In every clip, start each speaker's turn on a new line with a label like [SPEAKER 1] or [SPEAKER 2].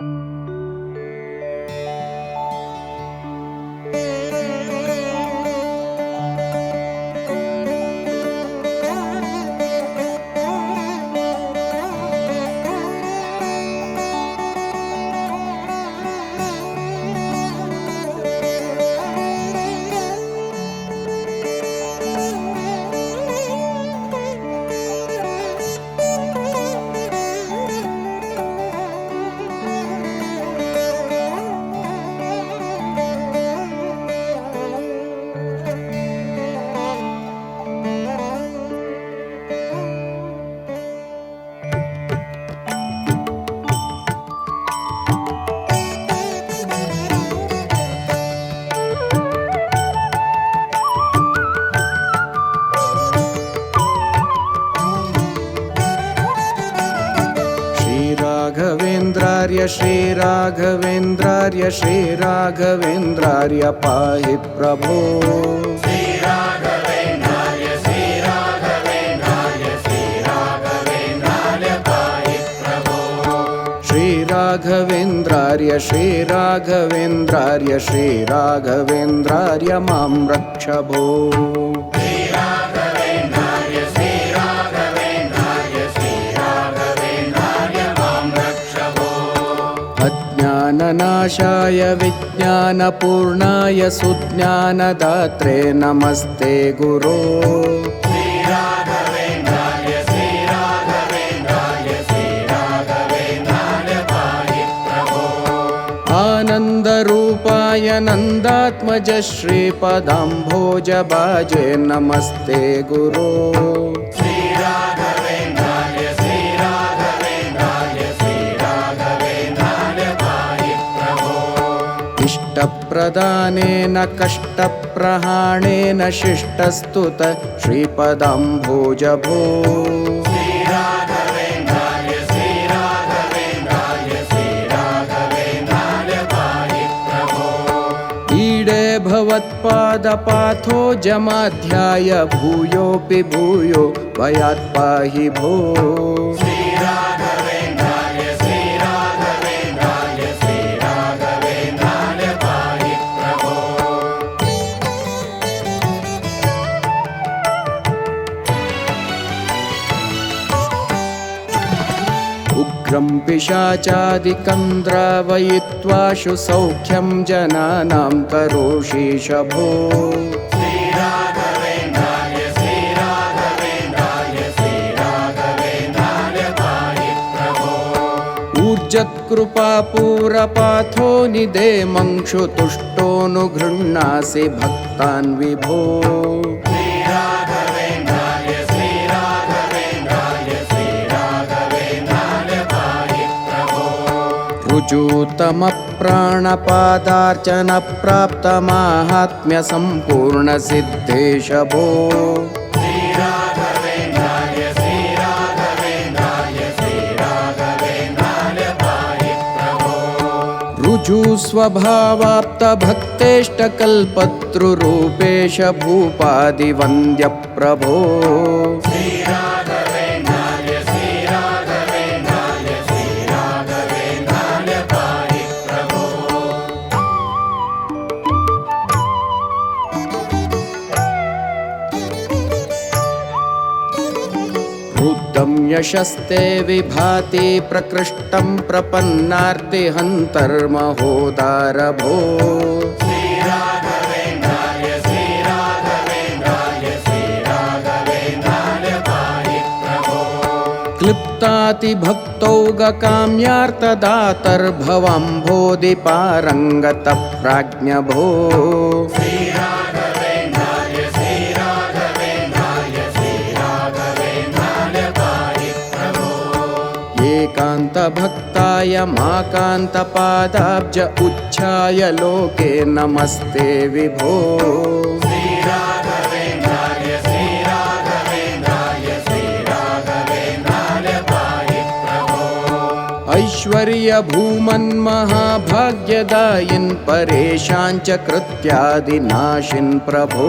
[SPEAKER 1] श्रीराघवेन्द्रार्य श्रीराघवेन्द्रार्य श्रीराघवेन्द्रार्य पाहि प्रभो। श्रीराघवेन्द्रार्य श्रीराघवेन्द्रार्य श्रीराघवेन्द्रार्य माँ रक्ष भो। अज्ञाननाशाय विज्ञानपूर्णाय सुज्ञानदात्रे नमस्ते गुरो। आनन्दरूपाय नन्दात्मज श्रीपदाम्भोजबाजे नमस्ते गुरो इष्टप्रदानेन कष्टप्रहाणेन शिष्टस्तुत श्रीपदाम्भोज भो ईडे भवत्पादपाथो जमाध्याय भूयोऽपि भूयो भयात् पाहि भो उग्रं पिशाचादिकं द्रावयित्वाशु सौख्यं जनानां करोषीश भो ऊर्जत्कृपापूरपाथो निदेमङ्क्षु तुष्टोऽनुगृह्णासि भक्तान् विभो ऋजूतमप्राणपादार्चनप्राप्तमाहात्म्यसम्पूर्णसिद्धेश भो ऋजुस्वभावाप्तभक्तेष्टकल्पतृरूपेश भूपादिवन्द्यप्रभो रुद्धं यशस्ते विभाति प्रकृष्टं प्रपन्नार्तिहन्तर्महोदार भो क्लिप्तातिभक्तौगकाम्यार्तदातर्भवम्भोधिपारङ्गतप्राज्ञ भो एकान्तभक्ताय माकान्तपादाब्ज उच्छाय लोके नमस्ते विभो। ऐश्वर्यभूमन्महाभाग्यदायिन् परेशाञ्च कृत्यादिनाशिन् प्रभो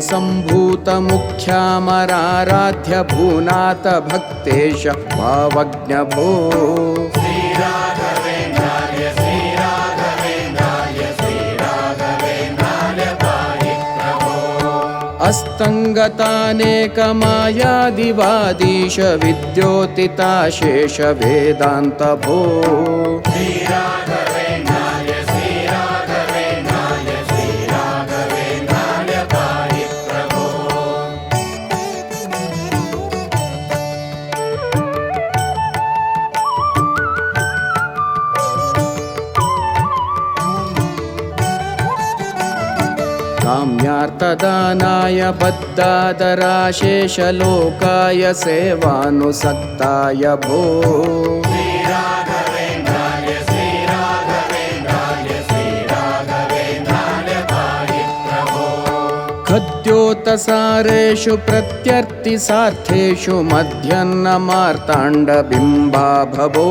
[SPEAKER 1] अम्भोजसम्भूतमुख्यामराराध्य भूनाथ भक्तेश भावज्ञ भो अस्तङ्गतानेकमायादिवादीश विद्योतिताशेष काम्यार्थदानाय बद्धादराशेषलोकाय सेवानुसक्ताय भो। खद्योतसारेषु प्रत्यर्थिसार्थेषु मध्यन्नमार्ताण्डबिम्बा भवो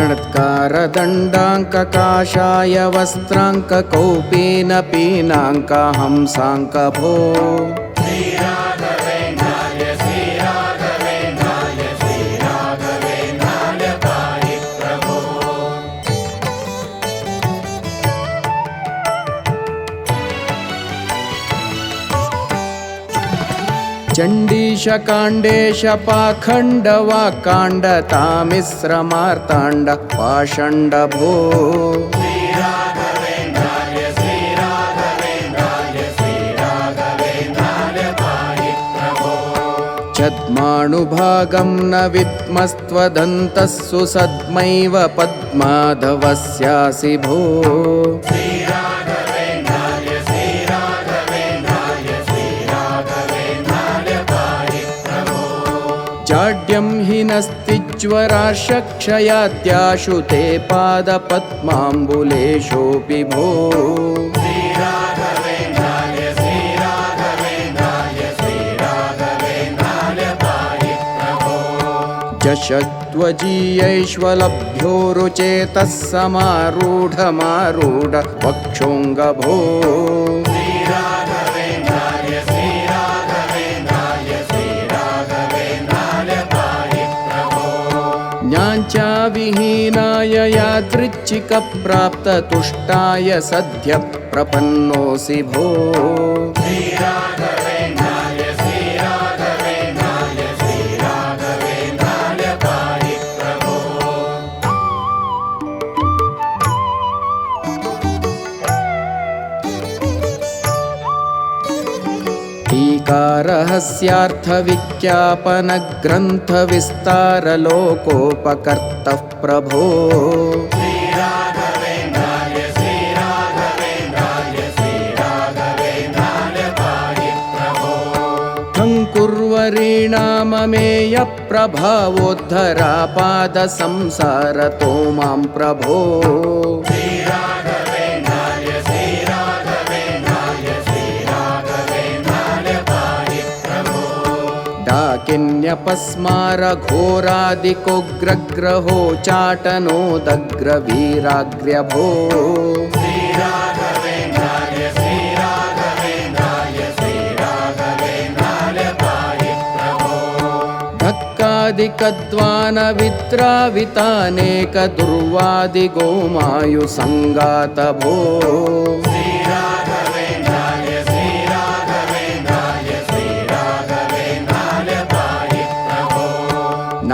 [SPEAKER 1] रामयद्वान्तविद्वंसनोद्धाम देदीप्यमानार्कबिम्बा पाखण्डवाकाण्डतामिश्रमार्ताण्ड पाषण्ड भो छद्माणुभागं न विद्मस्त्वदन्तः सुसद्मैव पद्माधवस्यासि भो नस्तिज्वराशक्षयाद्याशु ते पादपद्माम्बुलेशोऽपि भो। जशत्वजीयैष्वलभ्योरुचेतः समारूढमारूढ वक्षोऽङ्गभो यादृच्छिकप्राप्ततुष्टाय सद्य प्रपन्नोऽसि भो टीकारहस्यार्थविज्ञापनग्रन्थविस्तारलोकोपकर्तः प्रभो टङ्कुर्वरीणाममेयप्रभावोद्धरापादसंसारतो मां प्रभो डाकिन्यपस्मारघोरादिकोग्रग्रहो चाटनोदग्रवीराग्र्यभो दुर्वादिकद्वानविद्रावितानेकदुर्वादिगोमायुसङ्गात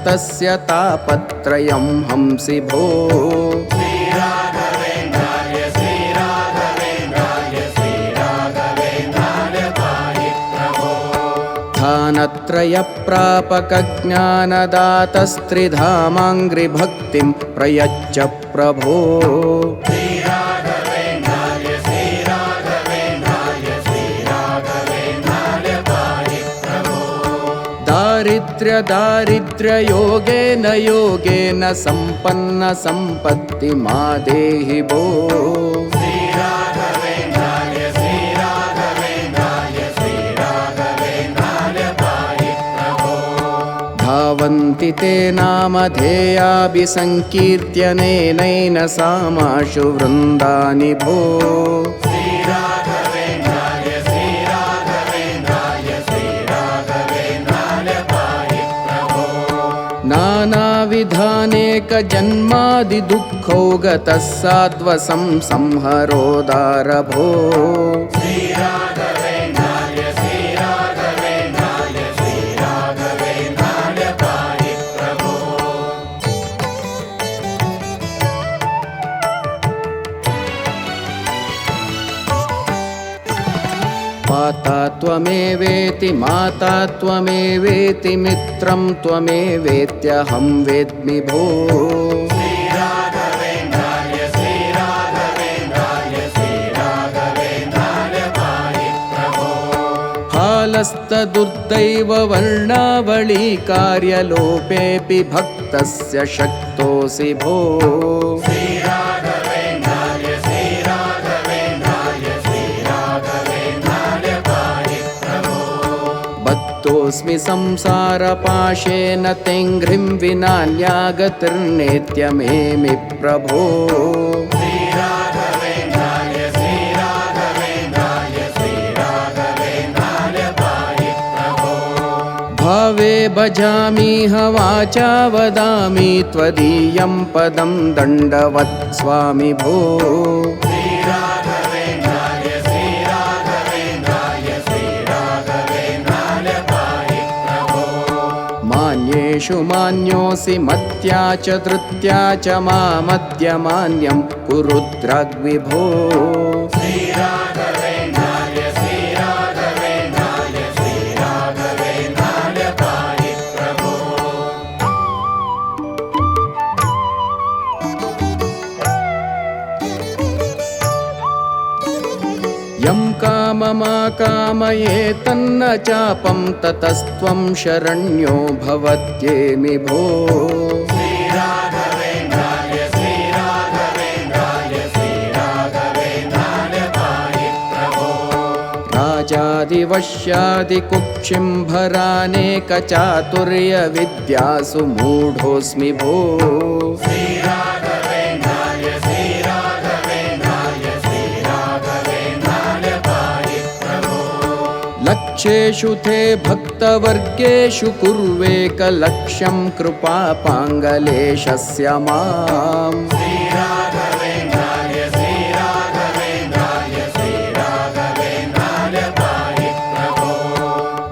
[SPEAKER 1] भक्तस्य तापत्रयं हंसि भो। स्थानत्रयप्रापकज्ञानदातस्त्रिधामाङ्घ्रिभक्तिं प्रयच्छ प्रभो दारिद्र्यदारिद्र्ययोगेन योगेन सम्पन्न सम्पत्ति मा देहि भो। धावन्ति ते नामधेयाभिसङ्कीर्त्यनेनैन सामाशु वृन्दानि भो नानाविधानेकजन्मादिदुःखौ गतः सात्वसं संहरोदार त्वमेवेति माता त्वमेवेति मित्रं त्वमेवेत्यहं वेद्मि भो फालस्तदुर्दैववर्णावळी कार्यलोपेऽपि भक्तस्य शक्तोऽसि भो बद्धोऽस्मि संसारपाशेन तेङ्घ्रिं विनान्यागतिर्नेत्यमेमि प्रभो। भावे भजामीह वाचा वदामि त्वदीयं पदं दण्डवत् स्वामि भो मान्येषु मान्योऽसि मत्या च धृत्या च मामद्य मान्यं कुरुद्राग्विभो यं काममाकामये तन्न चापं ततस्त्वं शरण्यो भवत्येमि भो। राजादिवश्यादिकुक्षिम्भरानेकचातुर्यविद्यासु मूढोऽस्मि भो लक्ष्येषु ते भक्तवर्गेषु कुर्वेकलक्ष्यं कृपापाङ्गलेशस्य माम्।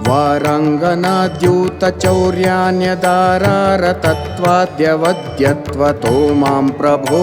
[SPEAKER 1] वारङ्गनाद्यूतचौर्यान्यदारारतत्वाद्यवद्यत्वतो मां प्रभो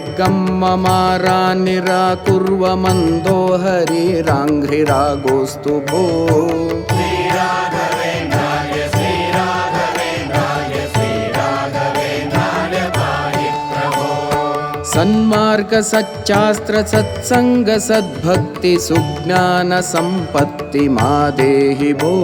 [SPEAKER 1] ममारान्निराकुर्व मन्दो हरिराङ्घ्रिरागोऽस्तु भो। सन्मार्गसच्चास्त्र सत्सङ्ग सद्भक्ति सुज्ञानसम्पत्ति मा देहि भो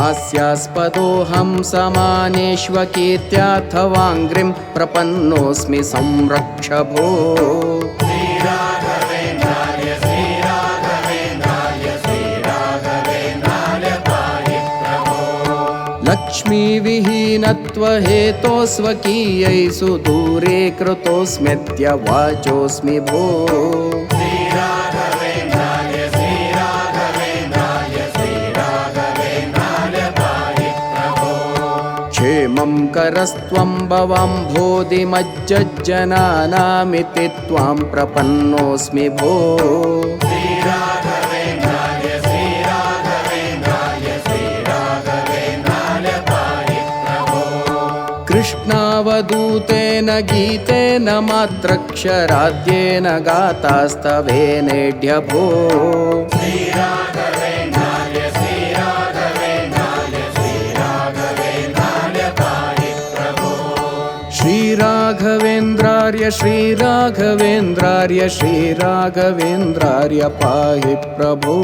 [SPEAKER 1] हास्यास्पदोऽहं समानेष्वकीर्त्याथवाङ्घ्रिं प्रपन्नोऽस्मि संरक्ष भो लक्ष्मीविहीनत्वहेतोस्वकीयै सुदूरे कृतोऽस्म्यद्य वाचोऽस्मि भो क्षेमं करस्त्वं भवाम्भोधिमज्जनानामिति त्वां प्रपन्नोऽस्मि भो। कृष्णावधूतेन गीतेन मात्रक्षराद्येन गातास्तवेनेढ्य भो श्रीराघवेन्द्रार्य श्रीराघवेन्द्रार्य श्रीराघवेन्द्रार्य पाहि प्रभो